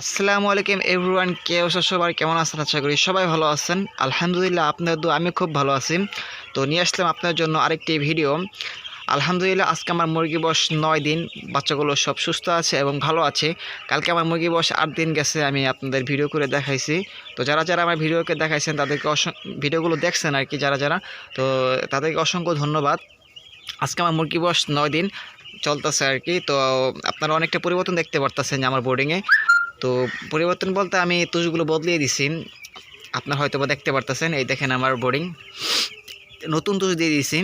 আসসালামু আলাইকুম এভরিওয়ান, কে অবশ্য সবাই? কেমন আছেন? আশা করি সবাই ভালো আছেন। আলহামদুলিল্লাহ আপনার দু আমি খুব ভালো আছি। তো নিয়ে আসলাম আপনার জন্য আরেকটি ভিডিও। আলহামদুলিল্লাহ, আজকে আমার মুরগি বয়স নয় দিন। বাচ্চাগুলো সব সুস্থ আছে এবং ভালো আছে। কালকে আমার মুরগি বয়স আট দিন গেছে, আমি আপনাদের ভিডিও করে দেখাইছি। তো যারা যারা আমার ভিডিওকে দেখাইছেন, তাদেরকে ভিডিওগুলো দেখছেন আর কি যারা যারা, তো তাদেরকে অসংখ্য ধন্যবাদ। আজকে আমার মুরগি বয়স নয় দিন চলতেছে আর কি। তো আপনারা অনেকটা পরিবর্তন দেখতে পারতেছেন আমার বোর্ডিংয়ে তো পরিবর্তন বলতে আমি তুষগুলো বদলিয়ে দিছি। আপনার হয়তো বা দেখতে পারতেছেন, এই দেখেন আমার বোর্ডিং নতুন তুষ দিয়ে দিয়েছি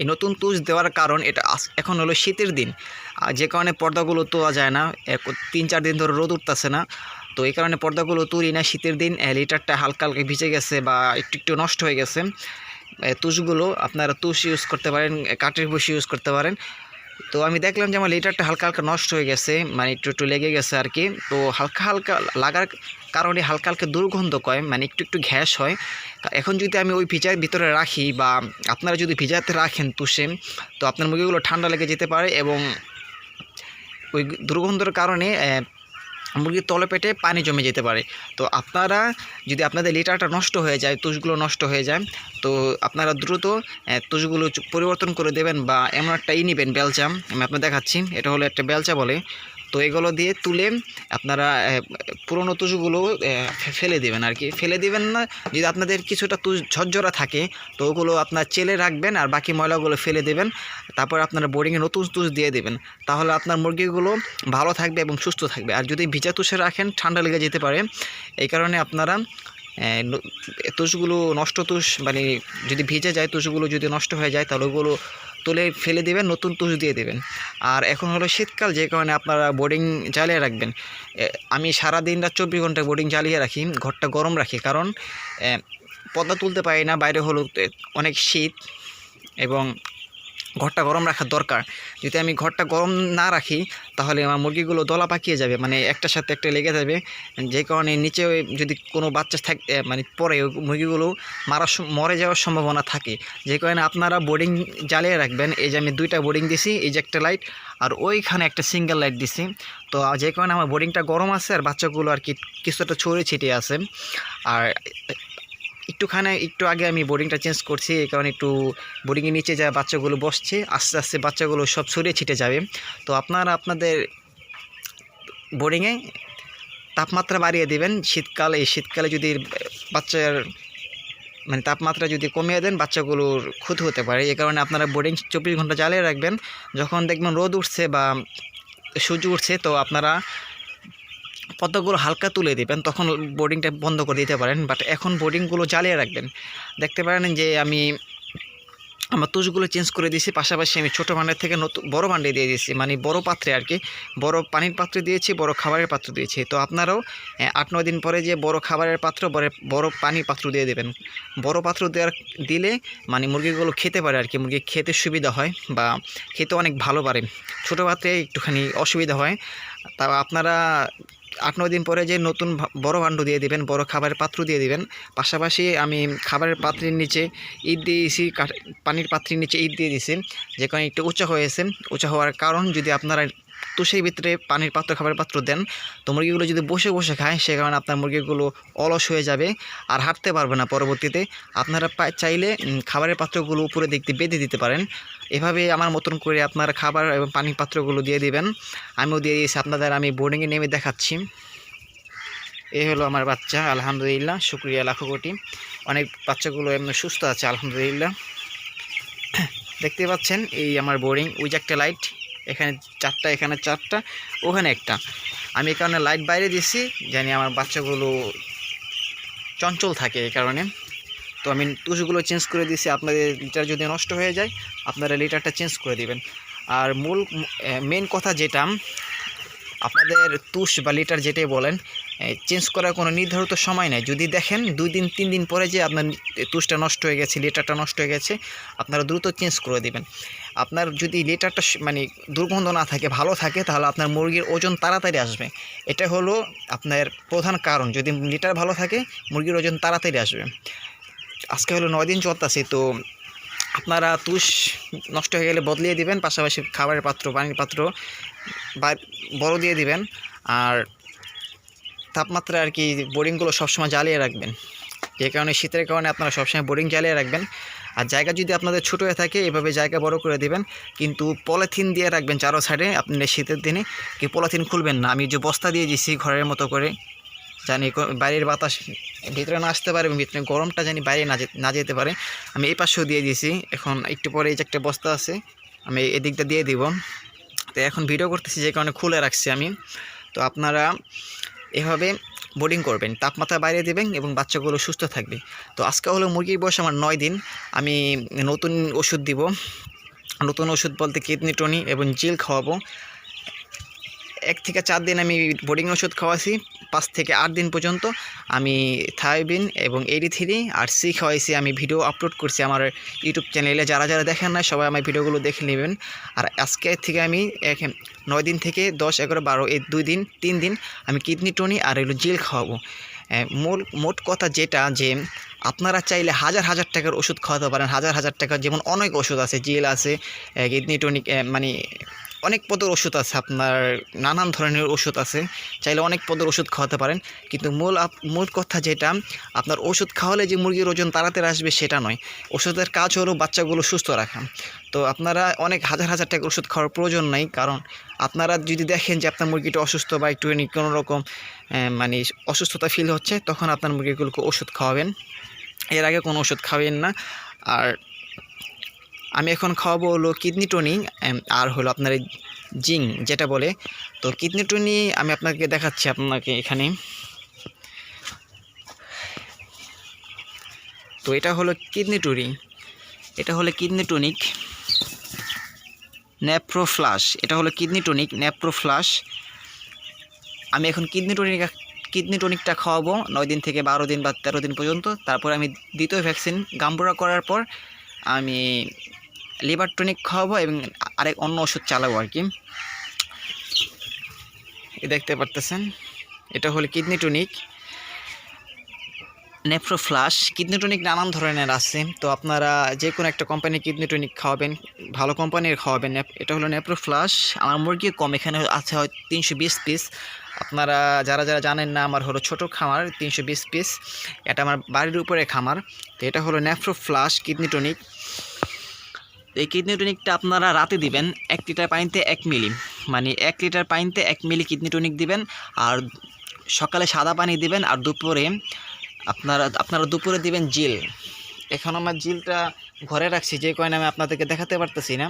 এই নতুন তুষ দেওয়ার কারণ এটা এখন হলো শীতের দিন। আর যে কারণে পর্দাগুলো তোলা যায় না তিন চার দিন ধরে রোদ উঠতেছে না। তো এই কারণে পর্দাগুলো তুলি না, শীতের দিন লিটারটা হালকা হালকা ভিজে গেছে বা একটু একটু নষ্ট হয়ে গেছে। তুষগুলো আপনারা তুষ ইউজ করতে পারেন, কাঠের বসি ইউজ করতে পারেন। তো আমি দেখলাম যে আমার লিটারটা হালকা হালকা নষ্ট হয়ে গেছে মানে একটু একটু লেগে গেছে আর কি তো হালকা হালকা লাগার কারণে হালকা হালকা দুর্গন্ধ কয় মানে একটু একটু ঘ্যাস হয়। এখন যদি আমি ওই ভিজার ভিতরে রাখি বা আপনারা যদি ভিজাতে রাখেন তুষে, তো আপনার মুরগিগুলো ঠান্ডা লেগে যেতে পারে এবং ওই দুর্গন্ধর কারণে মুরগির তলে পেটে পানি জমে যেতে পারে। তো আপনারা যদি আপনাদের লিটারটা নষ্ট হয়ে যায়, তুষগুলো নষ্ট হয়ে যায়, তো আপনারা দ্রুত তুষগুলো পরিবর্তন করে দেবেন বা এমন একটা ই নেবেন বেলচা। আমি আপনার দেখাচ্ছি, এটা হলো একটা বেলচা বলে। তো এগুলো দিয়ে তুলে আপনারা পুরনো তুষগুলো ফেলে দেবেন আর কি। ফেলে দেবেন না, যদি আপনাদের কিছুটা তুষ ঝরঝরা থাকে, তো ওগুলো আপনার চেলে রাখবেন আর বাকি ময়লাগুলো ফেলে দেবেন। তারপর আপনারা বোরিংয়ে নতুন তুষ দিয়ে দেবেন। তাহলে আপনার মুরগিগুলো ভালো থাকবে এবং সুস্থ থাকবে। আর যদি ভিজা তুষে রাখেন, ঠান্ডা লেগে যেতে পারে। এই কারণে আপনারা তুষগুলো নষ্ট তুষ মানে যদি ভিজে যায়, তুষগুলো যদি নষ্ট হয়ে যায়, তাহলে ওগুলো তুলে ফেলে দেবেন, নতুন তুষ দিয়ে দেবেন। আর এখন হলো শীতকাল, যে কারণে আপনারা বোর্ডিং চালিয়ে রাখবেন। আমি সারা দিন রাত চব্বিশ ঘণ্টা বোর্ডিং চালিয়ে রাখি, ঘরটা গরম রাখি। কারণ পদ্মা তুলতে পারি না, বাইরে হলো অনেক শীত এবং ঘরটা গরম রাখার দরকার। যদি আমি ঘরটা গরম না রাখি, তাহলে আমার মুরগিগুলো দলা পাকিয়ে যাবে মানে একটার সাথে একটা লেগে যাবে। যে কারণে নিচে যদি কোনো বাচ্চা থাক মানে পরে মুরগিগুলো মারা মরে যাওয়ার সম্ভাবনা থাকে। যে কারণে আপনারা বোর্ডিং জ্বালিয়ে রাখবেন, এই যে আমি দুইটা বোর্ডিং দিছি, এই যে একটা লাইট, আর ওইখানে একটা সিঙ্গেল লাইট দিছি। তো যে কারণে আমার বোর্ডিংটা গরম আছে, আর বাচ্চাগুলো আর কি কিছুটা ছড়িয়ে ছিটিয়ে আছে। আর একটুখানে, একটু আগে আমি বোর্ডিংটা চেঞ্জ করছি, এই কারণে একটু বোর্ডিংয়ের নিচে যা বাচ্চাগুলো বসছে, আস্তে আস্তে বাচ্চাগুলো সব ছড়িয়ে ছিটে যাবে। তো আপনারা আপনাদের বোর্ডিংয়ে তাপমাত্রা বাড়িয়ে দেবেন। শীতকালে, এই শীতকালে যদি বাচ্চার মানে তাপমাত্রা যদি কমিয়ে দেন, বাচ্চাগুলোর ক্ষতি হতে পারে। এই কারণে আপনারা বোর্ডিং চব্বিশ ঘণ্টা জ্বালিয়ে রাখবেন। যখন দেখবেন রোদ উঠছে বা সূর্য উঠছে, তো আপনারা পদ্মাগুলো হালকা তুলে দিবেন, তখন বোর্ডিংটা বন্ধ করে দিতে পারেন বাট এখন বোর্ডিংগুলো জ্বালিয়ে রাখবেন। দেখতে পারেন যে আমি আমার তুষগুলো চেঞ্জ করে দিয়েছি, পাশাপাশি আমি ছোটো ভাণ্ডার থেকে নতুন বড় ভাণ্ডে দিয়ে দিয়েছি মানে বড় পাত্রে আর কি, বড় পানির পাত্র দিয়েছি, বড় খাবারের পাত্র দিয়েছি। তো আপনারাও আট নয় দিন পরে যে বড় খাবারের পাত্র, বড় বড় পানির পাত্র দিয়ে দেবেন। বড় পাত্র দেওয়ার, দিলে মানে মুরগিগুলো খেতে পারে আর কি, মুরগি খেতে সুবিধা হয় বা খেতে অনেক ভালো পারে। ছোটো পাত্রে একটুখানি অসুবিধা হয়। তা আপনারা আট নয় দিন পরে যে নতুন বড় ভাণ্ড দিয়ে দিবেন, বড় খাবারের পাত্র দিয়ে দিবেন। পাশাপাশি আমি খাবারের পাত্রের নিচে ইট দিয়েছি পানির পাত্রের নিচে ঈদ দিয়ে দিয়েছি যে কারণে একটু উঁচা হয়েছে। উঁচা হওয়ার কারণ যদি আপনারা তুষের ভিতরে পানির পাত্র, খাবারের পাত্র দেন, তো মুরগিগুলো যদি বসে বসে খায়, সে কারণে আপনার মুরগিগুলো অলস হয়ে যাবে আর হাঁটতে পারবে না। পরবর্তীতে আপনারা চাইলে খাবারের পাত্রগুলো উপরে দেখতে বেঁধে দিতে পারেন। এভাবে আমার মতন করে আপনারা খাবার এবং পানি পাত্রগুলো দিয়ে দিবেন। আমিও দিয়ে দিয়েছি, আপনাদের আমি বোর্ডিংয়ে নেমে দেখাচ্ছি। এই হলো আমার বাচ্চা, আলহামদুলিল্লাহ, শুক্রিয়া লাখো কোটি। অনেক বাচ্চাগুলো এমনি সুস্থ আছে, আলহামদুলিল্লাহ। দেখতে পাচ্ছেন, এই আমার বোর্ডিং ওই যে একটা লাইট এখানে চারটা এখানে চারটা, ওখানে একটা। আমি এই কারণে লাইট বাইরে দিছি জানি আমার বাচ্চাগুলো চঞ্চল থাকে এই কারণে। তো আমি তুষগুলো চেঞ্জ করে দিয়েছি, আপনাদের লিটার যদি নষ্ট হয়ে যায়, আপনারা লিটারটা চেঞ্জ করে দিবেন। আর মূল মেন কথা যেটা, আপনাদের তুষ বা লিটার যেটাই বলেন চেঞ্জ করার কোনো নির্ধারিত সময় নেই। যদি দেখেন, দুই দিন, তিন দিন পরে যে আপনার তুষটা নষ্ট হয়ে গেছে লিটারটা নষ্ট হয়ে গেছে, আপনারা দ্রুত চেঞ্জ করে দেবেন। আপনার যদি লিটারটা মানে দুর্গন্ধ না থাকে, ভালো থাকে, তাহলে আপনার মুরগির ওজন তাড়াতাড়ি আসবে। এটা হলো আপনার প্রধান কারণ। যদি লিটার ভালো থাকে, মুরগির ওজন তাড়াতাড়ি আসবে। আজকে হলো নয় দিন চলতেছে, তো আপনারা তুষ নষ্ট হয়ে গেলে বদলিয়ে দিবেন, পাশাপাশি খাবারের পাত্র, পানির পাত্র বড় দিয়ে দিবেন, আর তাপমাত্রা আর কি বোরিংগুলো সবসময় জ্বালিয়ে রাখবেন। যে কারণে শীতের কারণে আপনারা সবসময় বোরিং জ্বালিয়ে রাখবেন। আর জায়গা যদি আপনাদের ছোটো হয়ে থাকে, এভাবে জায়গা বড় করে দিবেন, কিন্তু পলিথিন দিয়ে রাখবেন চারো সাইডে, আপনি শীতের দিনে, কি পলিথিন খুলবেন না। আমি যে বস্তা দিয়ে দিয়েছি ঘরের মতো করে জানি বাইরের বাতাস ভিতরে না আসতে পারে এবং ভিতরে গরমটা জানি বাইরে না না যেতে পারে। আমি এই পাশেও দিয়ে দিয়েছি। এখন একটু পরে এই যে একটা বস্তা আছে, আমি এদিকটা দিয়ে দিব। তো এখন ভিডিও করতেছি যে কারণে খুলে রাখছি আমি। তো আপনারা এভাবে বোর্ডিং করবেন, তাপমাত্রা বাইরে দেবেন এবং বাচ্চাগুলো সুস্থ থাকবে। তো আজকে হলো মুরগির বয়স আমার নয় দিন। আমি নতুন ওষুধ দিব। নতুন ওষুধ বলতে কিডনি, টনি এবং জিল খাওয়াবো। এক থেকে চার দিন আমি বোর্ডিং ওষুধ খাওয়াছি পাঁচ থেকে আট দিন পর্যন্ত আমি থাইবিন এবং এডি আর সি খাওয়াইছি। আমি ভিডিও আপলোড করছি আমার ইউটিউব চ্যানেলে। যারা যারা দেখেন না সবাই আমার ভিডিওগুলো দেখে নেবেন। আর আজকে থেকে আমি এক- নয় দিন থেকে দশ, এগারো, বারো, এই দুই দিন, তিন দিন আমি কিডনি টনি আর এগুলো জেল খাওয়াবো। মূল, মোট কথা যেটা যে আপনারা চাইলে হাজার হাজার টাকার ওষুধ খাওয়াতে পারেন। হাজার হাজার টাকার যেমন অনেক ওষুধ আছে, জেল আছে কিডনি টনিক মানে অনেক পদের ওষুধ আছে, আপনার নানান ধরনের ওষুধ আছে। চাইলে অনেক পদের ওষুধ খাওয়াতে পারেন। কিন্তু মূল মূল কথা যেটা, আপনার ওষুধ খাওয়ালে যে মুরগির ওজন তাড়াতাড়ি আসবে সেটা নয়। ওষুধের কাজ হলো বাচ্চাগুলো সুস্থ রাখা। তো আপনারা অনেক হাজার হাজার টাকা ওষুধ খাওয়ার প্রয়োজন নাই, কারণ আপনারা যদি দেখেন যে আপনার মুরগিটা অসুস্থ বা একটুখানি কোনো রকম মানে অসুস্থতা ফিল হচ্ছে, তখন আপনার মুরগিগুলোকে ওষুধ খাওয়াবেন। এর আগে কোনো ওষুধ খাওয়াবেন না। আর আমি এখন খাওয়াবো হলো কিডনি টনি আর হলো আপনার জিং যেটা বলে। তো কিডনি টনি আমি আপনাকে দেখাচ্ছি আপনাকে এখানে। তো এটা হলো কিডনি টুরি এটা হলো কিডনি টনিক। ন্যাপ্রো ফ্লাশ এটা হলো কিডনি টনিক ন্যাপ্রো ফ্লাশ আমি এখন কিডনি টনিক কিডনি টনিকটা খাওয়াবো নয় দিন থেকে বারো দিন বা তেরো দিন পর্যন্ত। তারপর আমি দ্বিতীয় ভ্যাকসিন গাম্বুরা করার পর আমি লিভার টনিক খাওয়াবো এবং আরেক অন্য ওষুধ চালাবো আর কি। দেখতে পারতেছেন, এটা হলো kidney tonic. Nephro flush kidney tonic নানান ধরনের আছে। তো আপনারা যে কোনো একটা কোম্পানির কিডনি টনিক খাওয়াবেন, ভালো কোম্পানির খাওয়াবেন। এটা হলো নেপ্রো ফ্লাশ আমার মুরগি কম, এখানে আছে হয় তিনশো বিশ পিস আপনারা যারা যারা জানেন না, আমার হলো ছোটো খামার, তিনশো বিশ পিস এটা আমার বাড়ির উপরে খামার। তো এটা হলো নেফ্রো ফ্লাশ কিডনি টনিক। এই কিডনি টনিকটা আপনারা রাতে দিবেন এক লিটার পানিতে এক মিলি মানে এক লিটার পানিতে এক মিলি কিডনি টনিক দিবেন আর সকালে সাদা পানি দিবেন আর দুপুরে আপনারা আপনারা দুপুরে দিবেন জিল। এখন আমার জিলটা ঘরে রাখছি, যে কয়েন আমি আপনাদেরকে দেখাতে পারতেছি না।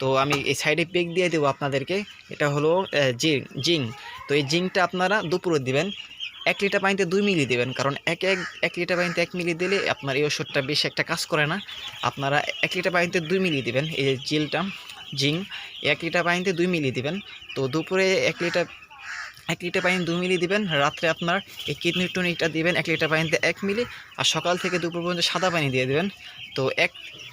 তো আমি এই সাইডে পেক দিয়ে দেবো আপনাদেরকে। এটা হলো জিং জিং। তো এই জিংটা আপনারা দুপুরে দিবেন। এক লিটার পানিতে দুই মিলি দেবেন। কারণ এক এক এক লিটার পানিতে এক মিলি দিলে আপনার এই ওষুধটা বেশি একটা কাজ করে না। আপনারা এক লিটার পানিতে দুই মিলি দেবেন, এই যে জেলটা জিং এক লিটার পানিতে দুই মিলি দেবেন। তো দুপুরে এক লিটার এক লিটার পানি দু মিলি দিবেন, রাত্রে আপনার এই কিডনি টনিকটা দিবেন এক লিটার পানিতে এক মিলি, আর সকাল থেকে দুপুর পর্যন্ত সাদা পানি দিয়ে দেবেন। তো এক,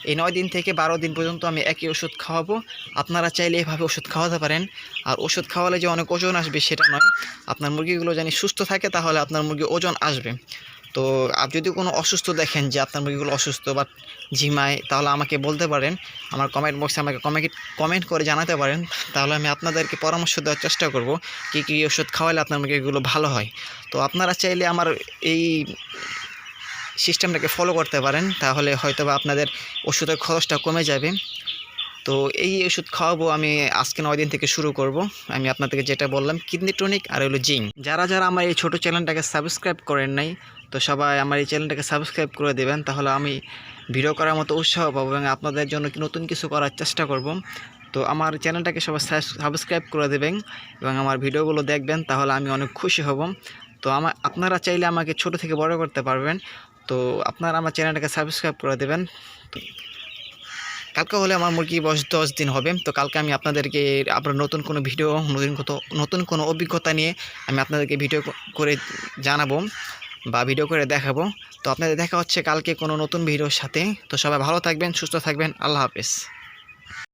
এই নয় দিন থেকে বারো দিন পর্যন্ত আমি একই ওষুধ খাওয়াবো। আপনারা চাইলে এভাবে ওষুধ খাওয়াতে পারেন। আর ওষুধ খাওয়ালে যে অনেক ওজন আসবে সেটা নয়। আপনার মুরগিগুলো জানি সুস্থ থাকে তাহলে আপনার মুরগি ওজন আসবে। তো আপনি যদি কোনো অসুস্থ দেখেন যে আপনার মুরগিগুলো অসুস্থ বা ঝিমায়, তাহলে আমাকে বলতে পারেন। আমার কমেন্ট বক্সে আমাকে কমেন্ট কমেন্ট করে জানাতে পারেন। তাহলে আমি আপনাদেরকে পরামর্শ দেওয়ার চেষ্টা করব কী কী ওষুধ খাওয়ালে আপনার মুরগিগুলো ভালো হয়। তো আপনারা চাইলে আমার এই সিস্টেমটাকে ফলো করতে পারেন। তাহলে হয়তো বা আপনাদের ওষুধের খরচটা কমে যাবে। তো এই ওষুধ খাওয়াবো আমি আজকে নয় দিন থেকে শুরু করব। আমি আপনাদেরকে যেটা বললাম, কিডনি টনিক আর হলো জিং যারা যারা আমার এই ছোটো চ্যানেলটাকে সাবস্ক্রাইব করেন নাই তো সবাই আমার এই চ্যানেলটাকে সাবস্ক্রাইব করে দেবেন, তাহলে আমি ভিডিও করার মতো উৎসাহ পাবো এবং আপনাদের জন্য নতুন কিছু করার চেষ্টা করব। তো আমার চ্যানেলটাকে সবাই সাবস্ক্রাইব করে দেবেন এবং আমার ভিডিওগুলো দেখবেন, তাহলে আমি অনেক খুশি হব। তো আমার আপনারা চাইলে আমাকে ছোট থেকে বড় করতে পারবেন। তো আপনারা আমার চ্যানেলটাকে সাবস্ক্রাইব করে দেবেন। কালকে হলে আমার মুরগি বয়স দশ দিন হবে। তো কালকে আমি আপনাদেরকে আপনার নতুন কোনো ভিডিও, নতুন কত নতুন কোনো অভিজ্ঞতা নিয়ে আমি আপনাদেরকে ভিডিও করে জানাব। বা ভিডিও করে দেখাবো। তো আপনাদের দেখা হচ্ছে কালকে কোনো নতুন ভিডিওর সাথে। তো সবাই ভালো থাকবেন, সুস্থ থাকবেন। আল্লাহ হাফেজ।